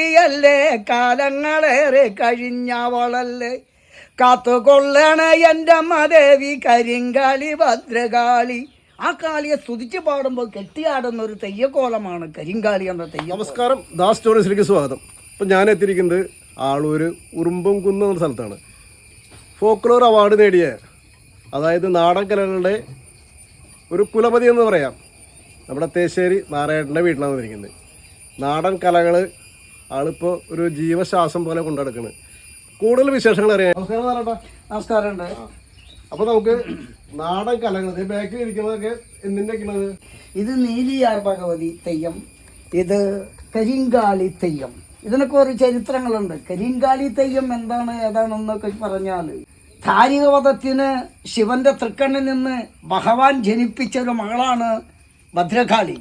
കരിങ്കാളിയല്ലേ കാലങ്ങളേറെ കഴിഞ്ഞവളല്ലേ? കാത്തുകൊള്ളണ എന്റെ മദേവി കരിങ്കാളി ഭദ്രകാളി. ആ കാളിയെ സ്തുതിച്ച് പാടുമ്പോൾ കെട്ടിയാടുന്ന ഒരു തെയ്യക്കോലമാണ് കരിങ്കാളി എന്ന തെയ്യം നമസ്കാരം. ദാസ് സ്റ്റോറീസിലേക്ക് സ്വാഗതം. ഇപ്പം ഞാൻ എത്തിയിരിക്കുന്നത് ആളൂർ ഉറുമ്പം കുന്ന് എന്ന സ്ഥലത്താണ്. ഫോക്ലോർ അവാർഡ് നേടിയ അതായത് നാടൻ കലകളുടെ ഒരു കുലപതി എന്ന് പറയാം. നമ്മുടെ തേശ്ശേരി നാരായണന്റെ വീട്ടിലാണ് വന്നിരിക്കുന്നത്. നാടൻ കലകൾ ആളിപ്പോൾ ഒരു ജീവശ്വാസം പോലെ കൊണ്ടുനടക്കുന്നത് കൂടുതൽ വിശേഷങ്ങൾ അറിയാം നമസ്കാരം നമസ്കാരമുണ്ട്. അപ്പോൾ നമുക്ക് നാടൻ കലകൾ ബാക്കിൽ ഇരിക്കുന്നതൊക്കെ എന്തിന്റെയൊക്കെയാണത് ഇത് നീലിയാർ ഭഗവതി തെയ്യം ഇത് കരിങ്കാളി തെയ്യം. ഇതിനൊക്കെ ഒരു ചരിത്രങ്ങളുണ്ട്. കരിങ്കാളി തെയ്യം എന്താണ് ഏതാണെന്നൊക്കെ പറഞ്ഞാൽ ധാരികവധത്തിന് ശിവന്റെ തൃക്കണ്ണിൽ നിന്ന് ഭഗവാൻ ജനിപ്പിച്ച ഒരു മകളാണ് ഭദ്രകാളി.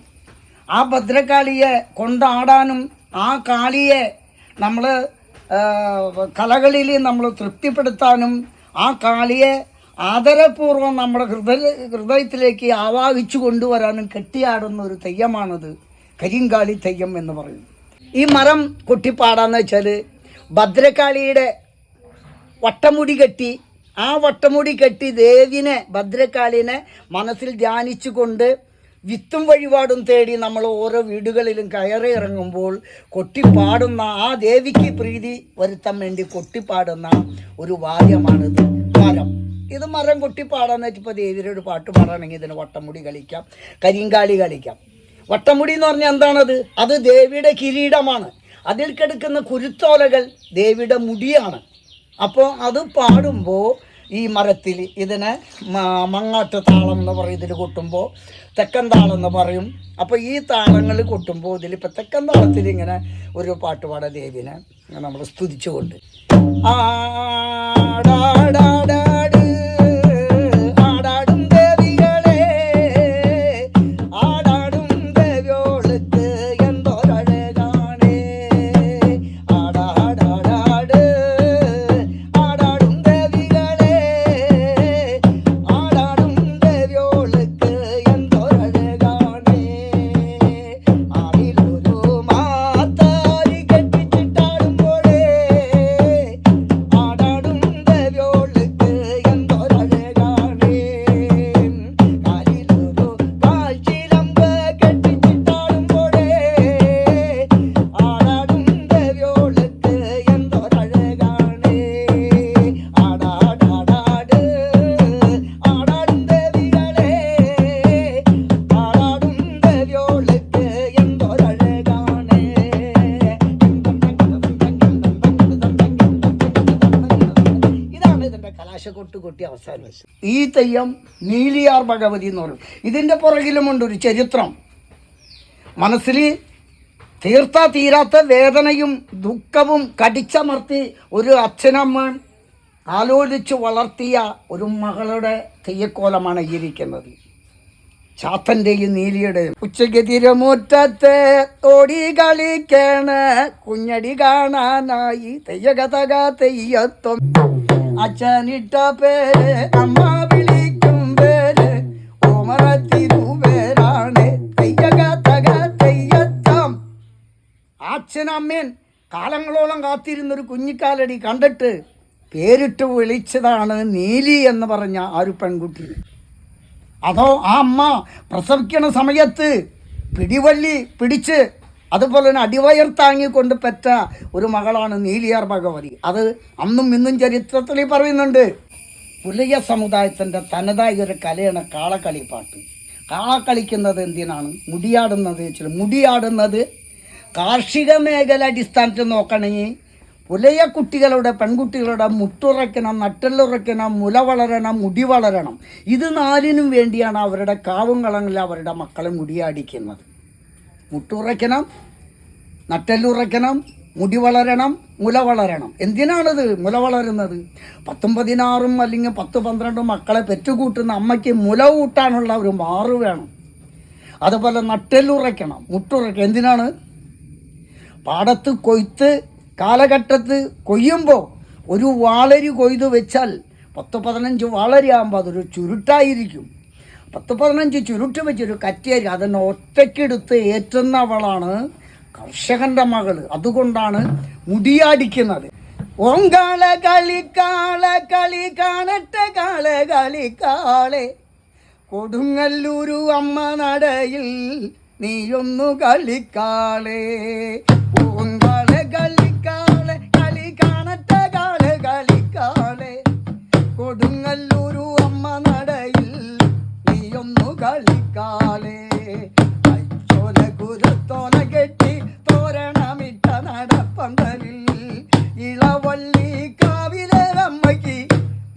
ആ ഭദ്രകാളിയെ കൊണ്ടാടാനും ആ കാളിയെ നമ്മൾ കലകളിൽ നമ്മൾ തൃപ്തിപ്പെടുത്താനും ആ കാളിയെ ആദരപൂർവം നമ്മുടെ ഹൃദയ ഹൃദയത്തിലേക്ക് ആവാഹിച്ചു കൊണ്ടുവരാനും കെട്ടിയാടുന്ന ഒരു തെയ്യമാണത് കരിങ്കാളി തെയ്യം എന്ന് പറയും. ഈ മരം കൊട്ടിപ്പാടാന്ന് വെച്ചാൽ ഭദ്രകാളിയുടെ വട്ടമുടി കെട്ടി ആ വട്ടമുടി കെട്ടി ദേവിനെ ഭദ്രകാളിനെ മനസ്സിൽ ധ്യാനിച്ചുകൊണ്ട് വിത്തും വഴിപാടും തേടി നമ്മൾ ഓരോ വീടുകളിലും കയറി ഇറങ്ങുമ്പോൾ കൊട്ടിപ്പാടുന്ന ആ ദേവിക്ക് പ്രീതി വരുത്താൻ വേണ്ടി കൊട്ടിപ്പാടുന്ന ഒരു വാദ്യമാണിത് മരം. ഇത് മരം കൊട്ടിപ്പാടാന്ന് വെച്ചപ്പോൾ ദേവിയുടെ ഒരു പാട്ട് പാടാണെങ്കിൽ ഇതിന് വട്ടമുടി കളിക്കാം കരിങ്കാളി കളിക്കാം. വട്ടമുടി എന്ന് പറഞ്ഞാൽ എന്താണത്? അത് ദേവിയുടെ കിരീടമാണ്. അതിൽ കിടക്കുന്ന കുരുത്തോലകൾ ദേവിയുടെ മുടിയാണ്. അപ്പോൾ അത് പാടുമ്പോൾ ഈ മരത്തിൽ ഇതിനെ മങ്ങാട്ട് താളം എന്ന് പറയും ഇതിൽ കൊട്ടുമ്പോൾ തെക്കൻ താളം എന്ന് പറയും. അപ്പോൾ ഈ താളങ്ങൾ കൊട്ടുമ്പോൾ ഇതിലിപ്പോൾ തെക്കൻ താളത്തിൽ ഇങ്ങനെ ഒരു പാട്ടുപാട ദേവിനെ. നമ്മൾ സ്തുതിച്ചുകൊണ്ട്. ആടാടാടാട് കലാശക്കൊട്ട് കൊട്ടി അവസാനം ഈ തെയ്യം നീലിയാർ ഭഗവതി എന്ന് പറയും. ഇതിന്റെ പുറകിലുമുണ്ട് ഒരു ചരിത്രം. മനസ്സിൽ തീർത്താ തീരാത്ത വേദനയും ദുഃഖവും കടിച്ചമർത്തി ഒരു അച്ഛനമ്മ ആലോചിച്ച് വളർത്തിയ ഒരു മകളുടെ തെയ്യക്കോലമാണ് ഇരിക്കുന്നത്. ചാത്തന്റെയും നീലിയുടെയും. ഉച്ചയ്ക്ക് തിരുമുറ്റത്തെ ഓടി കളിക്കണ കുഞ്ഞടി കാണാനായി തെയ്യകഥക തെയ്യത്വം. അച്ഛനിട്ട പേര് അമ്മ വിളിക്കും പേര്. ഓമറ തിരുവേരാണ് തെയ്യകഥക തെയ്യത്തം. അച്ഛനമ്മേൻ കാലങ്ങളോളം കാത്തിരുന്നൊരു കുഞ്ഞിക്കാലടി കണ്ടിട്ട് പേരിട്ട് വിളിച്ചതാണ് നീലി എന്ന് പറഞ്ഞ ആ ഒരു പെൺകുട്ടി. അതോ ആ അമ്മ പ്രസവിക്കണ സമയത്ത് പിടിവള്ളി പിടിച്ച് അതുപോലെ തന്നെ അടിവയർ താങ്ങിക്കൊണ്ട് പെറ്റ ഒരു മകളാണ് നീലിയാർ ഭഗവതി. അത് അന്നും ഇന്നും ചരിത്രത്തിൽ പറയുന്നുണ്ട്. പുലയ സമുദായത്തിന്റെ തനതായ ഒരു കലയാണ് കാളക്കളിപ്പാട്ട് കാള കളിക്കുന്നത് എന്തിനാണ്? മുടിയാടുന്നത് വെച്ചാൽ മുടിയാടുന്നത് കാർഷിക മേഖല അടിസ്ഥാനത്തിൽ നോക്കണമെങ്കിൽ പുലയ കുട്ടികളുടെ പെൺകുട്ടികളുടെ മുട്ടുറയ്ക്കണം നട്ടെല്ലുറയ്ക്കണം മുല വളരണം മുടി വളരണം. ഇത് നാലിനും വേണ്ടിയാണ് അവരുടെ കാവും കളങ്ങളിൽ അവരുടെ മക്കളെ മുടിയാടിക്കുന്നത്. മുട്ടുറയ്ക്കണം നട്ടെല്ലുറയ്ക്കണം മുടി വളരണം മുല വളരണം. എന്തിനാണത് മുല വളരുന്നത്? പത്തും പതിനാറും അല്ലെങ്കിൽ പത്ത് പന്ത്രണ്ടും മക്കളെ പെറ്റുകൂട്ടുന്ന അമ്മയ്ക്ക് മുല കൂട്ടാനുള്ള ഒരു മാറ് വേണം. അതുപോലെ നട്ടെല്ലുറയ്ക്കണം മുട്ടുറയ്ക്കണം. എന്തിനാണ്? പാടത്ത് കൊയ്ത്ത് കാലഘട്ടത്ത് കൊയ്യുമ്പോൾ ഒരു വാളരി കൊയ്ത് വെച്ചാൽ പത്ത് പതിനഞ്ച് വാളരി ആകുമ്പോൾ അതൊരു ചുരുട്ടായിരിക്കും. പത്ത് പതിനഞ്ച് ചുരുട്ട് വെച്ചൊരു കറ്റേരി അതിനെ ഒറ്റയ്ക്കെടുത്ത് ഏറ്റുന്നവളാണ് കർഷകന്റെ മകൾ അതുകൊണ്ടാണ് മുടിയാടിക്കുന്നത്. ഓങ്കാള കളിക്കാള കളി കാണട്ടെ കാള കളിക്കാളെ കൊടുങ്ങല്ലൂരു അമ്മ നടയിൽ നീയൊന്നു കളിക്കാളെ ഓങ്കാള കളിക്കാളെ കളി കാണട്ടെ കാള കളിക്കാളെ കൊടുങ്ങല്ലൂരു നീയൊന്നു കളിക്കാളെ അച്ചോല കുരുത്തോല കെട്ടി തോരണമിട്ട നടപ്പന്തലിൽ ഇളവള്ളി കാവിലെ അമ്മയ്ക്ക്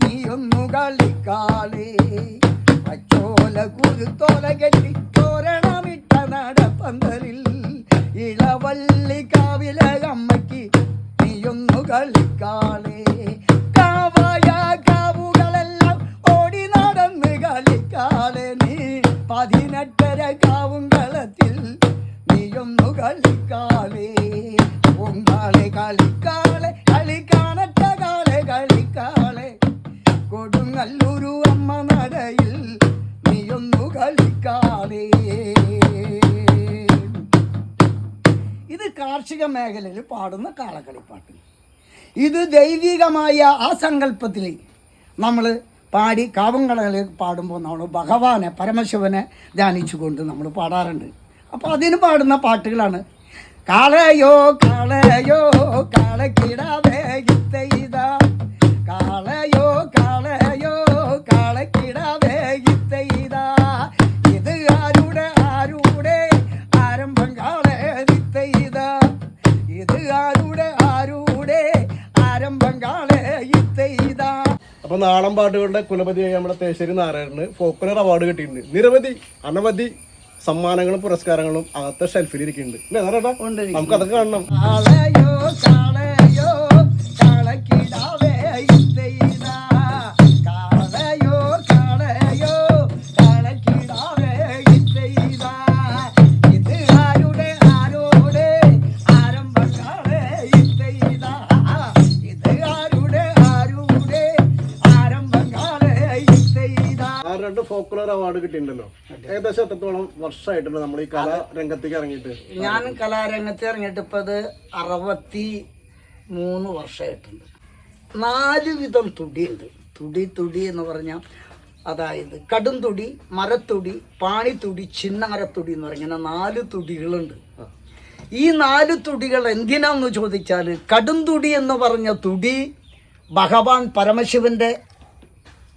നീയൊന്നു കളിക്കാലേ. അച്ചോല കുരുത്തോല കെട്ടി തോരണമിട്ട നടപ്പന്തലിൽ ഇളവള്ളി കാവിലെ അമ്മയ്ക്ക് നീയൊന്നു കളിക്കാളേ കാവായ നടന്ന് കളിക്കാളെ നീ പതിനെട്ടര കാവുങ്കളത്തിൽ നീയൊന്നു കളിക്കാളെ പൊങ്കാളെ കളിക്കാളെ കളി കാണട്ട കാളെ കളിക്കാളെ. കൊടുങ്ങല്ലൂരു അമ്മ നടയിൽ നീയൊന്നു കളിക്കാളേ ഇത് കാർഷിക മേഖലയിൽ പാടുന്ന കാളക്കളിപ്പാട്ട്. ഇത് ദൈവികമായ ആ സങ്കല്പത്തിൽ നമ്മൾ പാടി കാവങ്കളകളിൽ പാടുമ്പോൾ നമ്മൾ ഭഗവാനെ പരമശിവനെ ധ്യാനിച്ചുകൊണ്ട് നമ്മൾ പാടാറുണ്ട്. അപ്പോൾ അതിന് പാടുന്ന പാട്ടുകളാണ്. കാളയോ കാളയോ കാളക്കിടാവേ ഇത്തൈതാ കാളയോ കാളയോ കാളക്കിടാവേ ഇത്തൈതാ നാടൻ പാട്ടുകളുടെ കുലപതിയായി നമ്മുടെ തേശ്ശേരി നാരായണന് ഫോക്കുലർ അവാർഡ് കിട്ടിയിട്ടുണ്ട്. നിരവധി അനവധി സമ്മാനങ്ങളും പുരസ്കാരങ്ങളും അകത്തെ ഷെൽഫിൽ ഇരിക്കുന്നുണ്ട്. അല്ലേ നമുക്കതൊക്കെ ഉണ്ട്. നമുക്ക് അതൊക്കെ കാണണം ഫോക്കുലർ അവാർഡ് കിട്ടിയിട്ടുണ്ടല്ലോ. ഏകദേശം എത്രത്തോളം വർഷമായിട്ടുണ്ട് നമ്മൾ ഈ കലാരംഗത്തേക്ക് ഇറങ്ങിയിട്ട്? ഞാൻ കലാരംഗത്ത് ഇറങ്ങിയിട്ട് ഇപ്പത് അറുപത്തി മൂന്ന് വർഷമായിട്ടുണ്ട്. നാല് വിധം തുടിയുണ്ട്. തുടി തുടി എന്ന് പറഞ്ഞാൽ അതായത് കടും തുടി മരത്തുടി പാണിത്തുടി ചിന്നാരത്തുടി എന്ന് പറഞ്ഞ നാല് തുടികളുണ്ട്. ഈ നാല് തുടികൾ എന്തിനാന്ന് ചോദിച്ചാൽ കടും തുടി എന്ന് പറഞ്ഞ തുടി ഭഗവാൻ പരമശിവന്റെ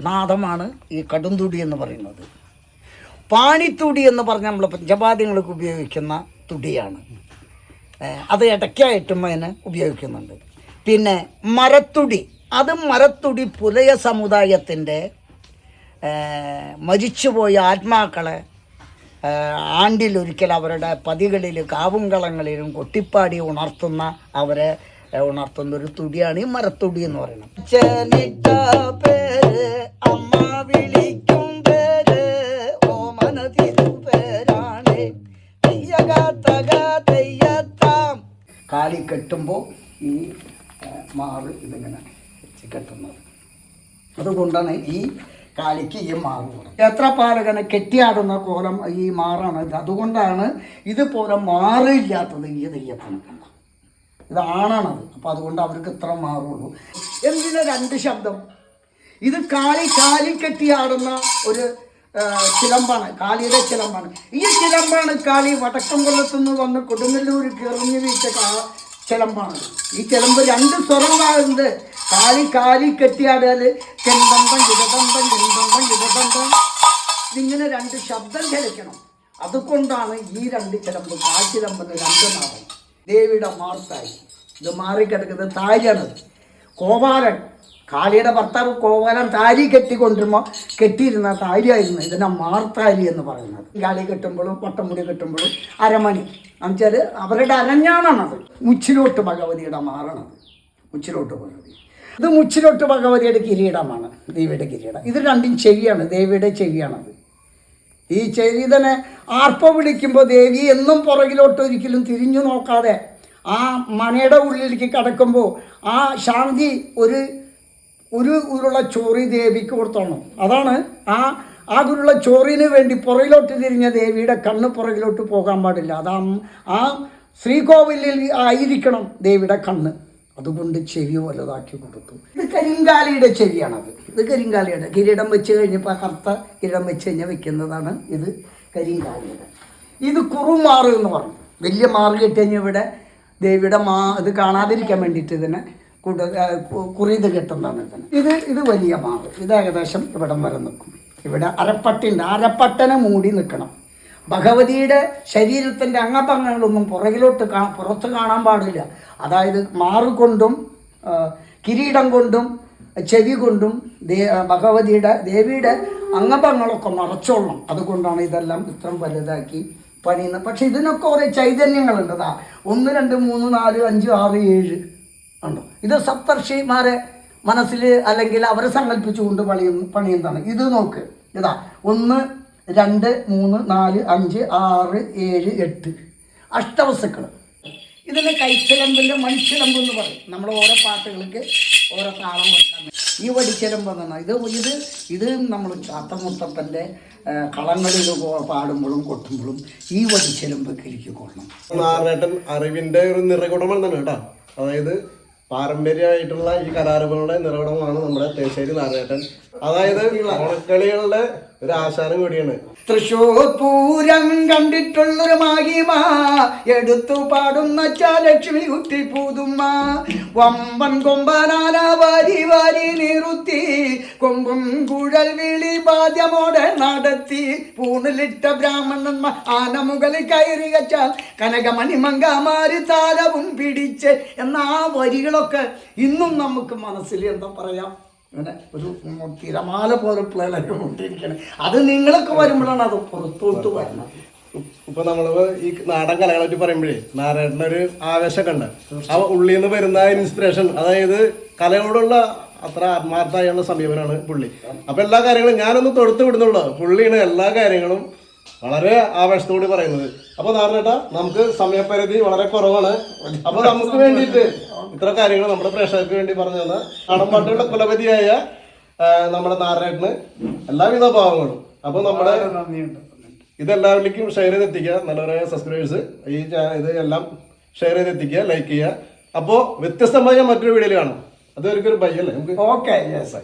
നാദമാണ് ഈ കടുംതുടി എന്ന് പറയുന്നത്. പാണിത്തുടി എന്ന് പറഞ്ഞാൽ നമ്മൾ പഞ്ചപാദ്യങ്ങൾക്ക് ഉപയോഗിക്കുന്ന തുടിയാണ്. അത് ഇടയ്ക്കായിട്ടും അതിന് ഉപയോഗിക്കുന്നുണ്ട്. പിന്നെ മരത്തുടി അത് മരത്തുടി പുലയ സമുദായത്തിന്റെ മരിച്ചുപോയ ആത്മാക്കളെ ആണ്ടിലൊരിക്കൽ അവരുടെ പതികളിൽ കാവുംകളങ്ങളിലും കൊട്ടിപ്പാടി ഉണർത്തുന്ന അവരെ ഉണർത്തുന്ന ഒരു തുടിയാണ് ഈ മരത്തുടി എന്ന് പറയുന്നത്. കെട്ടുമ്പോൾ ഈ മാറ് ഇതിങ്ങനെ വെച്ച് കെട്ടുന്നത്. അതുകൊണ്ടാണ് ഈ കാലിക്ക് ഈ മാറ് എത്ര പാലകനെ കെട്ടിയാടുന്ന കോലം ഈ മാറാണ് ഇത്. അതുകൊണ്ടാണ് ഇതുപോലെ മാറില്ലാത്തത് ഈ കണ്ട ഇത് ആണാണത്. അപ്പം അതുകൊണ്ട് അവർക്ക് ഇത്ര മാറുള്ളൂ. എന്തിനാ രണ്ട് ശബ്ദം? ഇത് കാളി കാലി കെട്ടിയാടുന്ന ഒരു ചിലമ്പാണ്. കാളിയുടെ ചിലമ്പാണ്. ഈ ചിലമ്പാണ് കാളി വടക്കം കൊല്ലത്തുനിന്ന് വന്ന് കൊടുങ്ങല്ലൂർ എറിഞ്ഞു വീഴ്ച ചിലമ്പാണ്. ഈ ചിലമ്പ് രണ്ട് സ്വരങ്ങളാകുന്നത് കാലി കാലി കെട്ടിയാടിയാൽ കെണ്ടന്തം ഇടതമ്പം കെണ്ടന്തം ഇടതമ്പം ഇങ്ങനെ രണ്ട് ശബ്ദം കേൾക്കണം. അതുകൊണ്ടാണ് ഈ രണ്ട് ചിലമ്പ് കാച്ചിലമ്പെന്ന് രണ്ട് നാമം. ദേവിയുടെ മാർത്തായി. ഇത് മാറിക്കിടക്കുന്നത് താരിയാണ്. കോപാലൻ. കാളിയുടെ ഭർത്താവ് കോപാലൻ താരി കെട്ടിക്കൊണ്ടിരുമ്പോൾ കെട്ടിയിരുന്ന താരിയായിരുന്നു ഇതിനെ മാർത്താരി എന്ന് പറയുന്നത്. കാളി കെട്ടുമ്പോഴും പട്ടമുടി കെട്ടുമ്പോഴും അരമണി. എന്നുവെച്ചാൽ അവരുടെ അരഞ്ഞാണത്. മുച്ചിലോട്ട് ഭഗവതിയുടെ മാറണത്. മുച്ചിലോട്ട് ഭഗവതി. ഇത് മുച്ചിലോട്ട് ഭഗവതിയുടെ കിരീടമാണ് ദേവിയുടെ കിരീടം. ഇത് രണ്ടും ചെവിയാണ് ദേവിയുടെ ചെവിയാണത്. ഈ തന്നെ ആർപ്പ വിളിക്കുമ്പോൾ ദേവി എന്നും പുറകിലോട്ട് ഒരിക്കലും തിരിഞ്ഞു നോക്കാതെ ആ മണയുടെ ഉള്ളിലേക്ക് കടക്കുമ്പോൾ ആ ശാന്തി ഒരു ഒരു ഉരുള ചോറി ദേവിക്ക് കൊടുത്തോണം. അതാണ് ആ ആ ഗുരുള്ള ചോറിന് വേണ്ടി പുറകിലോട്ട് തിരിഞ്ഞ ദേവിയുടെ കണ്ണ് പുറകിലോട്ട് പോകാൻ പാടില്ല. അത് ആ- ശ്രീകോവിലിൽ ആയിരിക്കണം ദേവിയുടെ കണ്ണ്. അതുകൊണ്ട് ചെവി വലുതാക്കി കൊടുത്തു. ഇത് കരിങ്കാലിയുടെ ചെവിയാണത്. ഇത് കരിങ്കാലിയുടെ. കിരീടം വെച്ച് കഴിഞ്ഞപ്പോൾ കറുത്ത കിരീടം വെച്ച് കഴിഞ്ഞാൽ വെക്കുന്നതാണ് ഇത് കരിങ്കാലിയുടെ. ഇത് കുറുമാറ് എന്ന് പറഞ്ഞു. വലിയ മാറ് കെട്ടി ഇവിടെ ദേവിയുടെ മാ ഇത് കാണാതിരിക്കാൻ വേണ്ടിയിട്ട് ഇതിനെ കൂട്ട കുറിയത് കെട്ടുന്നതാണ് ഇതിന്. ഇത് ഇത് വലിയ മാറ്. ഇത് ഏകദേശം ഇവിടം വരെ നിൽക്കും. ഇവിടെ അരപ്പട്ടുണ്ട് അരപ്പട്ടനെ മൂടി നിൽക്കണം. ഭഗവതിയുടെ ശരീരത്തിന്റെ അംഗഭംഗങ്ങളൊന്നും പുറകിലോട്ട് കാ പുറത്ത് കാണാൻ പാടില്ല. അതായത് മാറുകൊണ്ടും കിരീടം കൊണ്ടും ചെവി കൊണ്ടും ദേ ഭഗവതിയുടെ ദേവിയുടെ അംഗഭംഗങ്ങളൊക്കെ മറച്ചോളണം. അതുകൊണ്ടാണ് ഇതെല്ലാം ഇത്രയും വലുതാക്കി പണിയുന്നത്. പക്ഷെ ഇതിനൊക്കെ കുറേ ചൈതന്യങ്ങളുണ്ട്. ഒന്ന് രണ്ട് മൂന്ന് നാല് അഞ്ച് ആറ് ഏഴ് ഉണ്ടോ? ഇത് സപ്തർഷിമാരെ മനസ്സിൽ അല്ലെങ്കിൽ അവരെ സങ്കല്പിച്ചുകൊണ്ട് പണിയുന്ന പണിയുന്നതാണ്. ഇത് നോക്ക്. ഇതാ ഒന്ന് രണ്ട് മൂന്ന് നാല് അഞ്ച് ആറ് ഏഴ് എട്ട്. അഷ്ടവസ്തുക്കൾ ഇതിന് കൈച്ചിലമ്പിന്റെ മണിച്ചിലമ്പ് എന്ന് പറയും. നമ്മൾ ഓരോ പാട്ടുകൾക്ക് ഓരോ താളം കൊടുക്കാൻ ഈ വടിച്ചിലമ്പ് എന്നാണ് ഇത് ഇത് ഇത് നമ്മൾ ചാത്തമുത്തപ്പന്റെ കളങ്ങളിൽ പാടുമ്പോഴും കൊട്ടുമ്പോഴും ഈ വടിച്ചിലമ്പ് കിരിക്കൊള്ളണം അറിവിന്റെ ഒരു നിറകുടമാണ് കേട്ടോ. അതായത് പാരമ്പര്യമായിട്ടുള്ള ഈ കലാരൂപങ്ങളുടെ നിറവിടമാണ് നമ്മുടെ തേശ്ശേരി നാരായണൻ. അതായത് ഓണക്കളികളുടെ ഒരു ആശാനം കൂടിയാണ്. തൃശൂർ പൂരം കണ്ടിട്ടുള്ളൊരു മാഹിമ എടുത്തു പാടുന്ന ലക്ഷ്മി കുട്ടി പൂതുമ്മ. വമ്പൻ കൊമ്പനാല വാരി വാരി നിറുത്തി. കൊമ്പും കുഴൽ വിളി ബാധ്യമോടെ നടത്തി. പൂണിലിട്ട ബ്രാഹ്മണന്മാർ ആന മുകളിൽ കയറി വെച്ചാൽ കനകമണി മങ്കമാര് താലവും പിടിച്ച്. എന്ന ആ വരികളൊക്കെ ഇന്നും നമുക്ക് മനസ്സിൽ എന്താ പറയാം? ഇങ്ങനെ ഒരു തിരമാല പോലെ പ്ലേലൊക്കെ കൊണ്ടിരിക്കണം അത് നിങ്ങളൊക്കെ വരുമ്പോഴാണ് അത് പുറത്തോട്ട് വരണം ഇപ്പൊ നമ്മൾ ഈ നാടൻ കലകളെ പറ്റി പറയുമ്പോഴേ നാരായണനൊരു ആവേശമൊക്കെ ഉണ്ട് ആ ഉള്ളിൽ നിന്ന് വരുന്ന ഇൻസ്പിറേഷൻ അതായത് കലയോടുള്ള അത്ര ആത്മാർത്ഥമായുള്ള സമീപനമാണ് പുള്ളി. അപ്പൊ എല്ലാ കാര്യങ്ങളും ഞാനൊന്ന് തൊടുത്ത് വിടുന്നുള്ളൂ. പുള്ളിയാണ് എല്ലാ കാര്യങ്ങളും വളരെ ആവേശത്തോടെ പറയുന്നത്. അപ്പൊ നാരായണേട്ടാ നമുക്ക് സമയപരിധി വളരെ കുറവാണ്. അപ്പൊ നമുക്ക് വേണ്ടിയിട്ട് ഇത്ര കാര്യങ്ങൾ നമ്മുടെ പ്രേക്ഷകർക്ക് വേണ്ടി പറഞ്ഞു തന്ന നാടൻ പാട്ടുകളുടെ കുലപതിയായ നമ്മുടെ നാരായണന് എല്ലാവിധ ഭാവങ്ങളും അപ്പൊ നമ്മുടെ ഇതെല്ലാവരിലേക്കും ഷെയർ ചെയ്ത് എത്തിക്കുക നല്ലവരായ സബ്സ്ക്രൈബേഴ്സ് ഈ ഇത് എല്ലാം ഷെയർ ചെയ്ത് എത്തിക്കുക ലൈക്ക് ചെയ്യുക. അപ്പോൾ വ്യത്യസ്തമായ മറ്റൊരു വീഡിയോയിൽ കാണാം. അതൊരിക്കലും ഒരു ബൈ അല്ലേ നമുക്ക് ഓക്കെ യെസ്